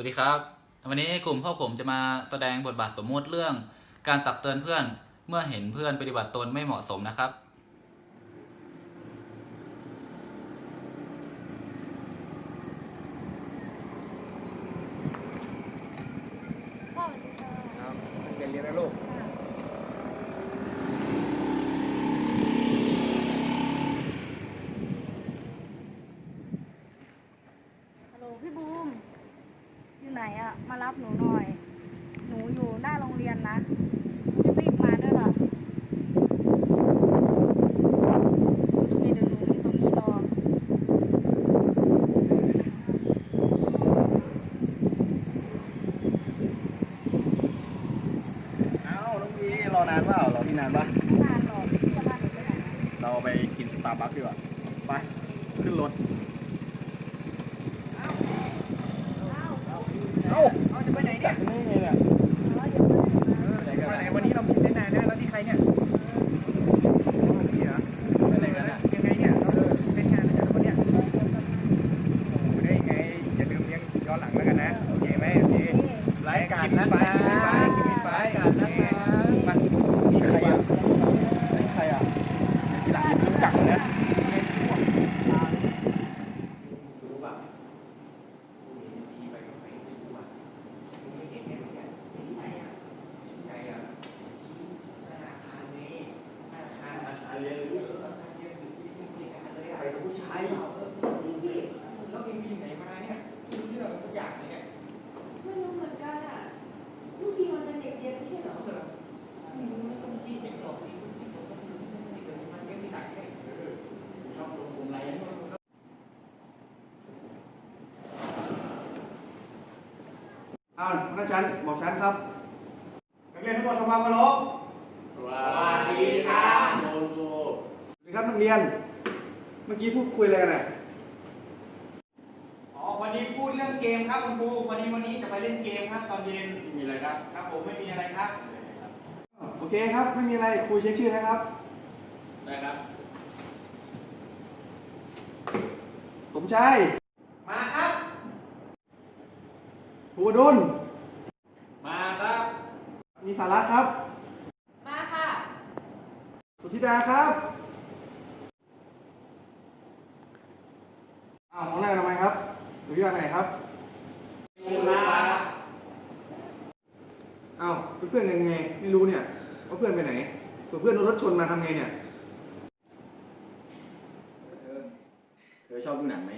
วัสดีครับ วันนี้กลุ่มพ่อผมจะมาแสดงบทบาทสมมุติเรื่องการตักเตือนเพื่อนเมื่อเห็นเพื่อนปฏิบัติตนไม่เหมาะสมนะครับ พ่อสวัสดีค่ะ ครับเรียนเรียนนะลูก ฮัลโหลพี่บูม อยู่ไหนอะมา รับหนูหน่อย หนูอยู่หน้าโรงเรียนนะรีบๆมาด้วยล่ะโอเคเดี๋ยวหนูอยู่ตรงนี้รอเอ้าน้องพีรอนานเปล่ารอพี่นานปะไม่นานหรอกพี่จะมาหนูไปไหนนะเราไปกินสตาร์บัคดีกว่าไปขึ้นรถ เอ้าเอาจะไปไหนเนี่ยนี่ไงเนี่ย อ๋อเดี๋ยวเพื่อนมา ไปไหนกัน วันไหนวันนี้เรามีเส้นนายนะแล้วที่ใครเนี่ยพี่เหรอ ไปไหนกันเนี่ย ยังไงเนี่ยเราเส้นงานนะวันเนี้ยโอ้โหได้ไงอย่าลืมเลี้ยงย้อนหลังแล้วกันนะโอเคไหมโอเค นี่ รายการนะ ไป นะ ไปไป รายการนะนะ มา มีใครอะมีใครอะทีหลังอย่าลืมจับนะ รู้ป่ะกูเห็นพี่ไปกับใครไม่รู้อะมึงไม่เห็นไงเนี่ยที่ไหนอะที่ไหนอะที่ธนาคารนี่ธนาคาร อาคารเรียนหรือ ธนาคารเรียนอยู่ที่ผู้บริการเลยอะไปกับผู้ชายเหรอเออจริงดิแล้วเองมีไหนมาเนี่ยไม่รู้เรื่องสักอย่างเลยเนี่ย ไม่รู้เหมือนกันอะลูกพี่มันเป็นเด็กเรียนไม่ใช่เหรอ เออไม่รู้ไม่ต้องที่เห็นหรอกที่ที่ผมก็คือเดี๋ยวมันยังไม่ตัดให้เออ ชอบลงทุนอะไรเนี่ย อ้าวนักชั้นบอกชั้นครับนักเรียนทั้งหมดทำความเคารพสวัสดีครับโลโก้สวัสดีครับนักเรียน เมื่อกี้พูดคุยอะไรกันน่ะอ๋อวันนี้พูดเรื่องเกมครับคุณครูวันนี้วันนี้จะไปเล่นเกมครับตอนเย็นไม่มีอะไรครับ ครับผมไม่มีอะไรครับ โอเคครับ ไม่มีอะไรคุยเช็คชื่อนะครับ ได้ครับสมชาย มาครับ ภูวดุลมาครับ นิสารัตน์ครับ มาค่ะ สุธิดาครับอ้าวมองหน้ากันทำไมครับ สุธิดาไปไหนครับอ้าวเป็นเพื่อนกันไง ไม่รู้เนี่ยว่าเพื่อนไปไหนตัวเพื่อนโดนรถชนมาทำไงเนี่ยเธอเธอชอบดูหนังไหม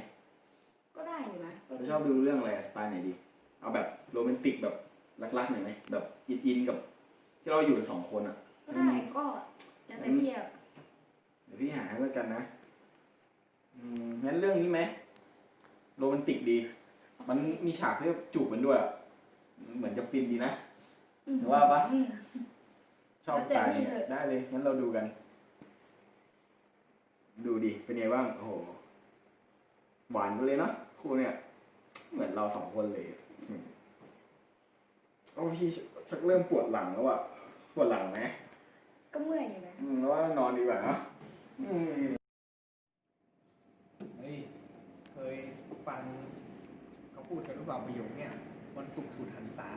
ก็ได้อยู่นะเธอชอบดูเรื่องอะไรสไตล์ไหนดี เอาแบบโรแมนติกแบบรักๆหน่อยไหมแบบอินๆกับ ที่เราอยู่กันสองคนอะก็ได้ก็แล้วแต่พี่อะเดี๋ยวพี่หาให้แล้วกันนะอืมงั้นเรื่องนี้ไหมโรแมนติกดี มันมีฉากที่จูบกันด้วยอะเหมือนจะฟินดีนะว่าปะ อืม ชอบสไตล์แล้วแต่พี่เนี่ยเถอะ ได้เลย งั้นเราดูกัน ดูดิ เป็นไงบ้าง โอ้โห หวานกันเลยเนาะคู่เนี่ย เหมือนเราสองคนเลยอืม โอ้พี่ชักเริ่มปวดหลังแล้วอะปวดหลังไหมก็เมื่อยอยู่นะอืมแล้วว่านอนดีกว่าเนาะอืมเฮ้ยเคยฟังเขาพูดกันหรือเปล่าประโยคเนี่ยวันศุกร์สุดหันษา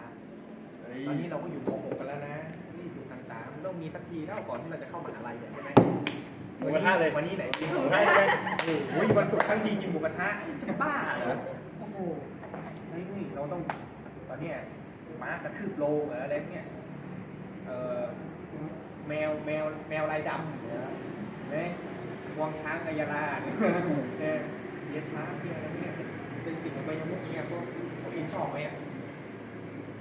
เฮ้ยตอนนี้เราก็อยู่ม .6 กันแล้วนะนี่สุดหันษามันต้องมีสักทีแล้วก่อนที่เราจะเข้ามหาลัยเนี่ยใช่ไหมหมูกระทะเลย วันนี้ไหนกินหหมูมูกกระระทะทะเลยโอ้ยวันศุกร์ทั้งทีกินหมูกระทะจะบ้าเหรอโอ้โหเฮ้ยนี่เราต้องตอนเนี้ย ม้ากระทืบโลงเหรออะไรเนี่ยเอ่อแมวแมวแมวลายดำเหรอเนี่ยงวงช้างกายาลาเนี่ยเนี่ยเยียช้างเนี่ยอะไรเนี่ยเป็นสิ่งของใบยมุกเนี่ยพวกพวกเองชอบไหมอะ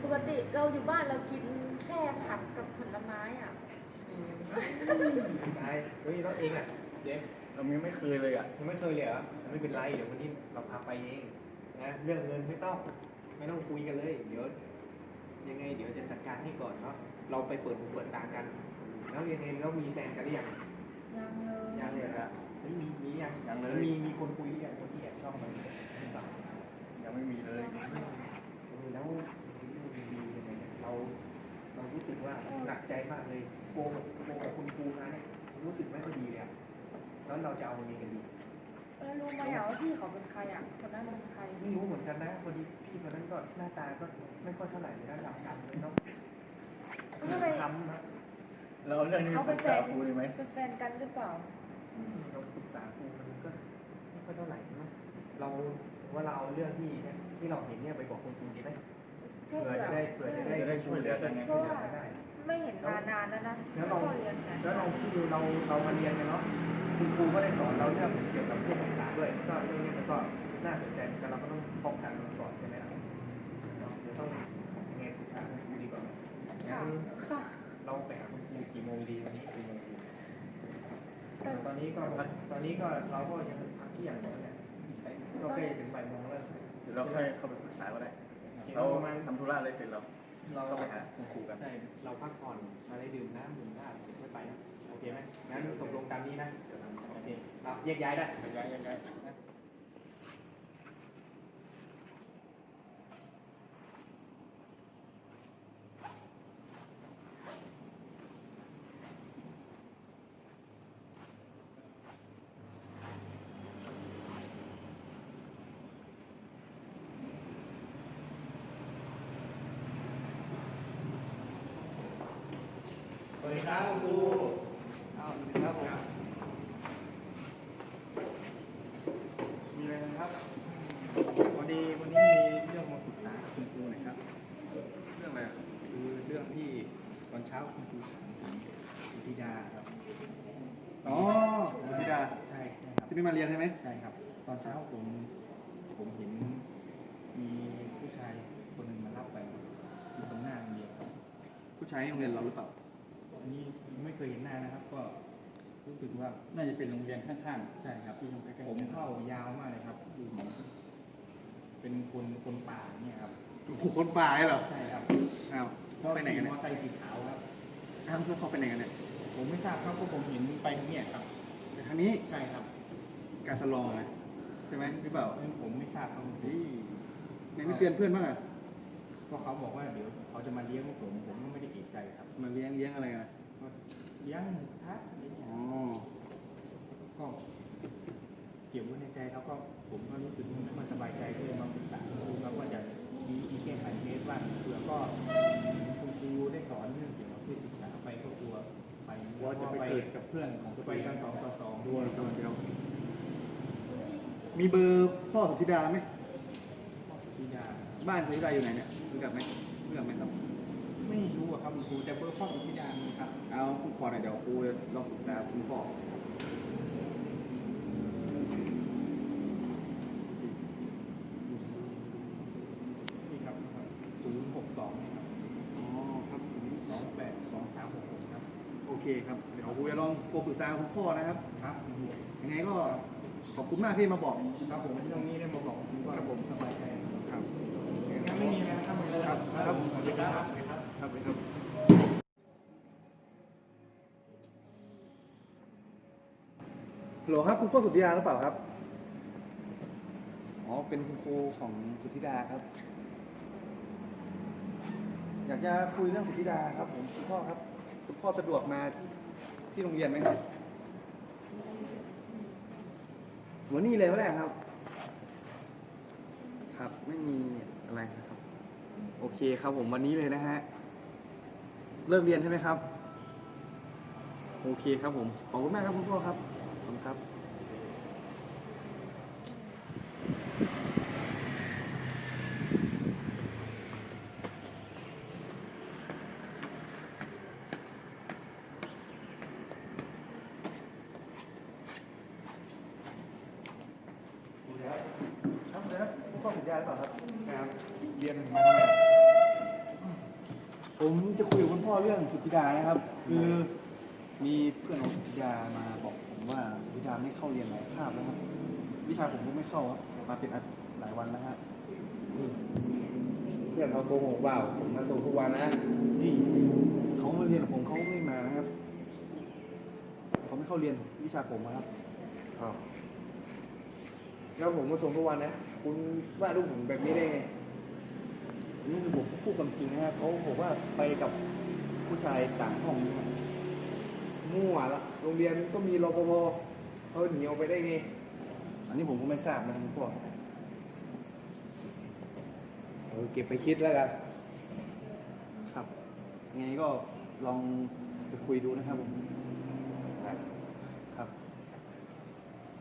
ปกติเราอยู่บ้านเรากินแค่ผักกับผลไม้อะใช่เฮ้ยแล้วเองอะเจ๊เรายังไม่เคยเลยอะยังไม่เคยเลยเหรอไม่เป็นไรเดี๋ยววันนี้เราพาไปเองนะเรื่องเงินไม่ต้องไม่ต้องคุยกันเลย เดี๋ยว ยังไงเดี๋ยวจะจัดการให้ก่อนเนาะเราไปเปิดหูเปิดตากัน แล้วยังไงแล้วมีแฟนกันหรือยังยังเลยยังเลยครับไม่มีมียังยังเลยมีมีคนคุยหรือยังคนที่แอบชอบมันหรือเปล่ายังไม่มีเลยเออแล้วดียังไงเนี่ยเราเรารู้สึกว่าหนักใจมากเลยโกงโกงกับคุณครูนะเนี่ยรู้สึกไม่ค่อยดีเลยอะแล้วเราจะเอายังไงกันดี แล้วรู้ไหมรอะว่าพี่เขาเป็นใครอะคนนั้นเป็นใครไม่รู้เหมือนกันนะพอดีพี่คนนั้นก็หน้าตาก็ไม่ค่อยเท่าไหร่เลยนะดำดำเลยเนาะเขาไม่ไปค้ำนะเราเอาเรื่องนี้เขาไปเป็ปนรึกแฟษานครูดีไหมเป็นแฟนกันหรือเปล่าเราปรึกษาครูมันก็ไม่ค่อยเท่าไหร่เนาะเราว่าเราเอาเรื่องที่เนี่ยที่เราเห็นเนี่ยไปบอกคุณครูดีไหมใช่เผื่อเหรจะอได้เผื่อจะได้จะได้ช่วยเหลือกันไงเพราะว่าไม่เห็นมานานแล้วนะแล้วเราไม่ค่อยเรียนกันแล้วเราคือเราเรามาเรียนกันเนาะ คุณครูก็ได้สอนเราเรื่องเกี่ยวกับเพศศึกษาด้วย ก็เรื่องนี้มันก็น่าสนใจเหมือนกันเราก็ต้องป้องกันมันก่อนใช่ไหมล่ะเนาะเดี๋ยวต้องยังไงปรึกษาคุณครูดีกว่างั้ค่ะนค่ะเราไปหาคุณครูกี่โมงดีวันนี้กี่โมงดีแต่ตอนนี้ก็ตอนนี้ก็เราก็ยังพักเที่ยงอยู่เนี่ยก็ใกล้จะถึงบ่ายโมงแล้วเดี๋ยวเราค่อยเข้าไปปรึกษาก็ได้เราทำธุระอะไรเสร็จเราเราเข้าไปหาคุณครูกันใช่เราพักผ่อนอะไรดื่มน้ำดื่มน้ำไม่ไปนะโอเคไหมงั้นตกลงตามนี้นะ โอเคเราแยกย้ายได้ย้ายย้ายย้ายสวัสดีครับคุณครูอ้าวสวัสดีครับผมมีอะไรนะครับพอดีวันนี้มีเรื่องมาปรึกษาคุณครูหน่อยครับ เรื่องอะไรอะ คือเรื่องที่ตอนเช้าคุณครูถามถึงวิทยาครับ อ๋อธิดา ใช่ใช่ครับ ที่ไม่มาเรีย นใช่ไหมใช่ครับ ตอนเช้าผมผมเห็นมีผู้ชายคนหนึ่งมารับไปอยู่ตรงหน้าโรงเรียนครับผู้ชายในโรงเรียนเราหรือเปล่าอันนี้ไม่เคยเห็นหน้านะครับ ก็รู้สึกว่าน่าจะเป็นโรงเรียนข้างใช่ครับๆที่ตรงใกล้ๆผมเข้ายาวมากเลยครับดูเหมือนเป็นคนคนป่าเนี่ยครับคนป่าเหรอใช่ครับอ้าวก็ไปไหนกันมเนี่อยเตอร์ไซค์สีขาวครับ อ้าวเพื่อนเขาไปไหนกันเนี่ยผมไม่ทราบครับเพราะผมเห็นไปทางเนี่ยครับไปทางนี้ใช่ครับ การสลองนะใช่ไหมหรือเปล่าผมไม่ทราบครับเฮ้ยไม่ไม่เตือนเพื่อนบ้างอะเพราะเขาบอกว่าเดี๋ยวเขาจะมาเลี้ยงพวกผมผมก็ไม่ได้เอกใจครับ มาเลี้ยงเลี้ยงอะไรกันอะก็เลี้ยงหมูกระทะอะไรเงี้ยอ๋อก็เก็บไว้ในใจแล้วก็ผมก็รู้สึกไม่ค่อยสบายใจก็เลยมาปรึกษาคุณครูครับว่าจะมีวิธีแก้ไขเคสว่าเผื่อก็คุณครูได้สอนเรื่องเกี่ยวกับเพศศึกษาไปก็กลัวไปว่าจะไปเกิดกับเพื่อนของตัวไปเองกันสองต่อสองดูสวัสดีครับ มีเบอร์พ่อสุธิดาไหมพิยาบ้านสุธิดาอยู่ไหนเนี่ยรู้จักไหมรู้จักไหมครับ ไม่รู้อะครับคุณครูแต่เบอร์พ่อของพิยามีครับ เอาคุณขอหน่อยเดี๋ยวครูลองปรึกษาคุณพ่อนี่ครับศูนย์หกสองครับ อ๋อครับสองแปดสองสามหกหกครับ โอเคครับ เดี๋ยวครูจะลองโทรปรึกษาคุณพ่อนะครับ ครับคุณครูยังไงก็ ขอบคุณมากที่มาบอกครับผมที่ตรงนี้ได้มาบอกคุณว่าครับผมสบายใจครับงั้นไม่มีแล้วนะครับคุณครูครับครับสวัสดีครับครับครับฮัลโหลครับคุณพ่อสุธิดาหรือเปล่าครับอ๋อเป็นคุณครูของสุธิดาครับ อยากจะคุยเรื่องสุธิดาครับผมคุณพ่อครับ คุณพ่อสะดวกมาที่โรงเรียนไหมครับ วันนี้เลยก็ได้ครับ ครับไม่มีอะไรนะครับ โอเคครับผมวันนี้เลยนะฮะเลิกเรียนใช่ไหมครับ โอเคครับผมขอบคุณมากครับคุณพ่อครับขอบคุณครับครับครับเดี๋ยวนะคุณพ่อสัญญาหรือเปล่าครับครับ เรียนมาทำไม ผมจะคุยกับคุณพ่อเรื่องสุทธิดานะครับ คือมีเพื่อนของสุทธิดามาบอกผมว่าสุทธิดาไม่เข้าเรียนหลายคาบแล้วครับ วิชาผมก็ไม่เข้าครับมาเป็นอาทิตย์หลายวันแล้วฮะเพื่อนเขาโกหกเปล่าผมมาส่งทุกวันนะนี่เขามาเรียนกับผมเขาไม่มานะครับเขาไม่เข้าเรียนวิชาผมอะครับอ้าวแล้วผมมาส่งทุกวันนะ คุณว่าลูกผมแบบนี้ได้ไง นี่คือผมพูดความจริงนะครับเขาบอกว่าไปกับผู้ชายต่างห้องนะครับมั่วละโรงเรียนก็มีรปภเขาหนีออกไปได้ไงอันอันนี้ผมก็ไม่ทราบนะคุณพ่อเออเก็บไปคิดแล้วกันครับยังไงก็ลองไปคุยดูนะครับผมครับ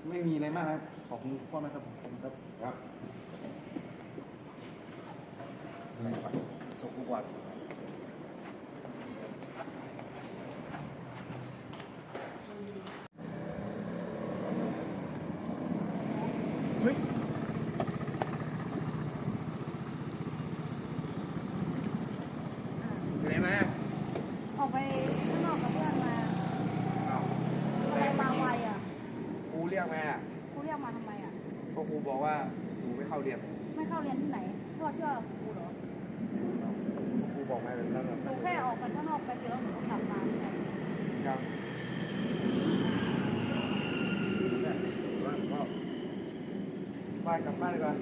ไม่มีอะไรมากครับขอบคุณคุณพ่อนะครับผมครับครับ ส่งทุกวันไปไหนมาออกไปข้างนอกกับเพื่อนมาอ้าวทำไมมาไวอะครูเรียกไหมอะครูเรียกมาทำไมอะ ก็ครูบอกว่าหนูไม่เข้าเรียน ไม่เข้าเรียนที่ไหนพ่อเชื่อครูเหรอ ครูบอกมาแบบนั้น หนูแค่ออกไปข้างนอกไปเดียวแล้วหนูก็กลับมาเนี่ย ครับก็ บ้านกลับบ้านดีกว่า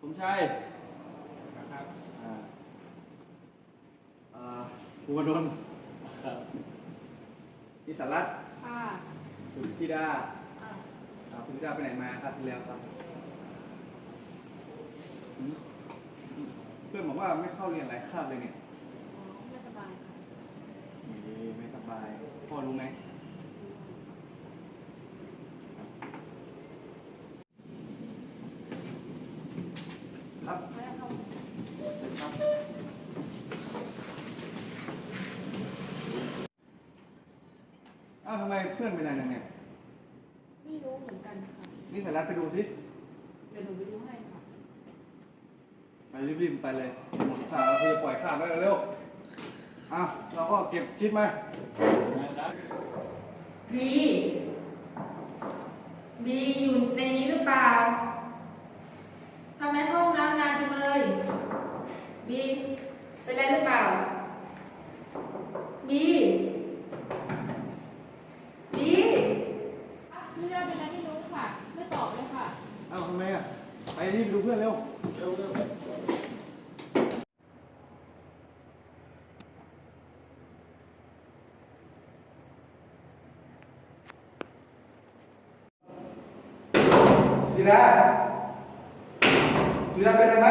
ผมชัยอ่าอ่าภูวดลนิสารัตน์ อ่าสุธิดาอ่าอ่าสุธิดาไปไหนมาครับที่แล้วครับหืมเพื่อนบอกว่าไม่เข้าเรียนหลายคาบเลยเนี่ยอ๋อไม่สบายค่ะไม่ดีไม่สบาย พ่อรู้ไหมครับไม่ได้เข้าเชิญครับอ้าวทำไมเพื่อนไปไหนกันเนี่ย ไม่รู้เหมือนกัน ค่ะนี่สารัตน์ไปดูสิเดี๋ยวหนูไปดูให้ค่ะไปรีบๆไปเลยหมดข่าวแล้วคือปล่อยข่าวไว้เร็วๆอ้าวเราก็เก็บชิดมาบีบีอยู่ในนี้หรือเปล่าทำไมเข้าห้องน้ำนานจังเลยบีเป็นไรหรือเปล่าบีบีชื่อเรื่องเป็นอะไรไม่รู้ค่ะไม่ ตอบเลยค่ะอ้าวทำไมอะ ไปรีบดูเพื่อนเร็วสุดาสุดาเป็นอะไรไหม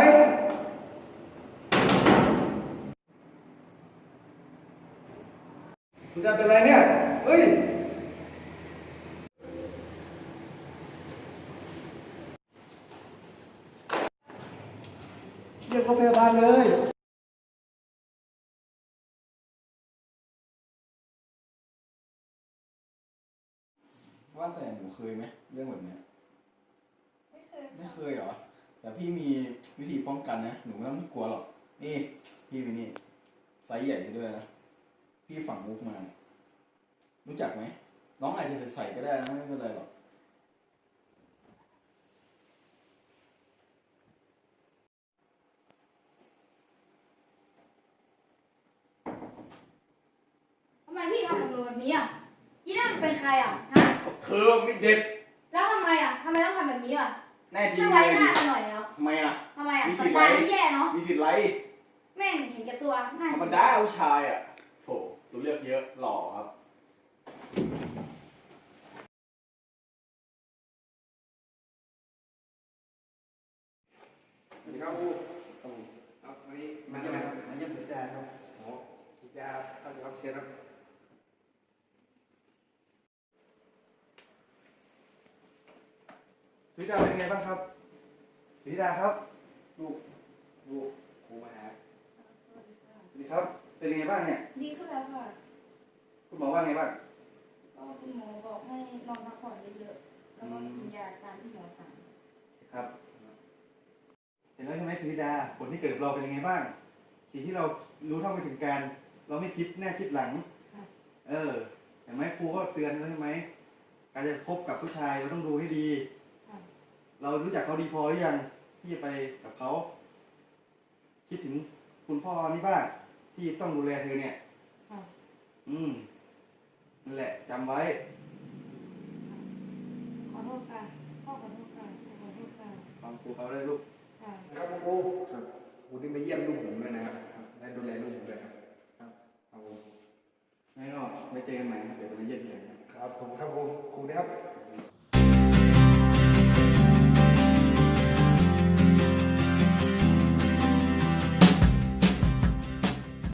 สุดาเป็นอะไรเนี่ย เฮ้ย เรียกรถพยาบาลเลยว่าแต่หนูเคยไหมเรื่องแบบเนี้ยไม่เคยไม่เคยเหรอแต่พี่มีวิธีป้องกันนะหนูไม่ต้องกลัวหรอกนี่พี่มีนี่ไซส์ใหญ่ด้วยนะพี่ฝังมุกมา รู้จักไหมน้องอาจจะใส่ๆก็ได้นะไม่เป็นไรหรอก ทำไมพี่ทำกับหนูแบบนี้อะยี่นั่นเป็นใครอะฮะเธอไม่เด็ดแล้วทำไมอะทำไมต้องทำแบบนี้อะแน่จริงไม่เลไว้ยหน้ากันหน่อยเนาะทำไมอะ ทำไมอะมีสัสินทธิ์ดานไว้นี่แย่เนาะมีสิทธิ์ไรแม่งเห็นแก่ตัวหน้าธรรมดาผู้ชายอะโถตัวเลือกเยอะหล่อครับ สวัสดีครับครูครับวันนี้มามาที่ไหนครับมาเยี่ยมสุดาครับโอ้ทุกยาครับครับเชิญครับ สุดาเป็นไงบ้างครับสุดาครับ ลูก ลูกครูมาหาสวัสดีครับ เป็นยังไงบ้างเนี่ย ดีขึ้นแล้วค่ะ คุณหมอว่าไงบ้าง ก็คุณหมอบอกให้นอนพักผ่อนเยอะๆ แล้วก็กินยาตามที่หมอสั่ง ครับ เห็นแล้วใช่ไหมสุธิดา ผลที่เกิดกับเราเป็นยังไงบ้าง สิ่งที่เรารู้เท่าไม่ถึงการ เราไม่คิดแน่คิดหลัง เออเห็นไหมครูก็เตือนแล้วใช่ไหม การจะคบกับผู้ชายเราต้องดูให้ดี เรารู้จักเขาดีพอหรือยังที่จะไปกับเขา คิดถึงคุณพ่อนี่บ้างที่ต้องดูแลเธอเนี่ย ค่ะอืมนั่นแหละจำไว้ ขอโทษค่ะพ่อขอโทษค่ะขอโทษค่ะฟังครูเขาได้ลูก ค่ะ ครับคุณครูครับคุณที่มาเยี่ยมลูกผมด้วยนะครับและดูแลลูกผมด้วยครับ ครับครับผมไม่ก็ไว้เจอกันใหม่นะเดี๋ยวจะมาเยี่ยมเยียนครับผมครับครูครูนะครับ